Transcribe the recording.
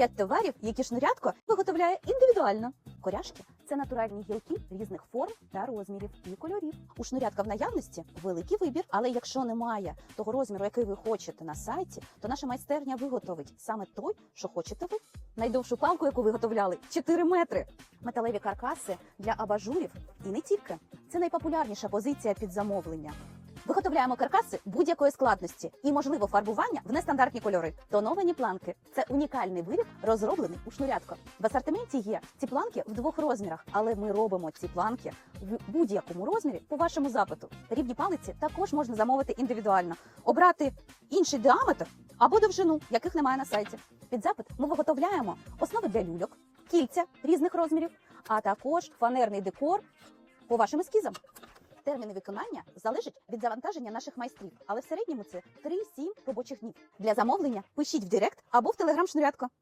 П'ять товарів, які шнурятко виготовляє індивідуально. Коряшки це натуральні гілки різних форм та розмірів і кольорів. У шнурятка в наявності великий вибір, але якщо немає того розміру, який ви хочете на сайті, то наша майстерня виготовить саме той, що хочете ви. Найдовшу палку, яку виготовляли, 4 метри. Металеві каркаси для абажурів і не тільки. Це найпопулярніша позиція під замовлення. Виготовляємо каркаси будь-якої складності і можливо фарбування в нестандартні кольори. Тоновані планки це унікальний виріб, розроблений у шнурятко. В асортименті є ці планки в двох розмірах, але ми робимо ці планки в будь-якому розмірі по вашому запиту. Рівні палиці також можна замовити індивідуально, обрати інший діаметр або довжину, яких немає на сайті. Під запит ми виготовляємо основи для люльок, кільця різних розмірів, а також фанерний декор по вашим ескізам. Терміни виконання залежать від завантаження наших майстрів, але в середньому це 3-7 робочих днів. Для замовлення пишіть в Директ або в Телеграм Шнурятко.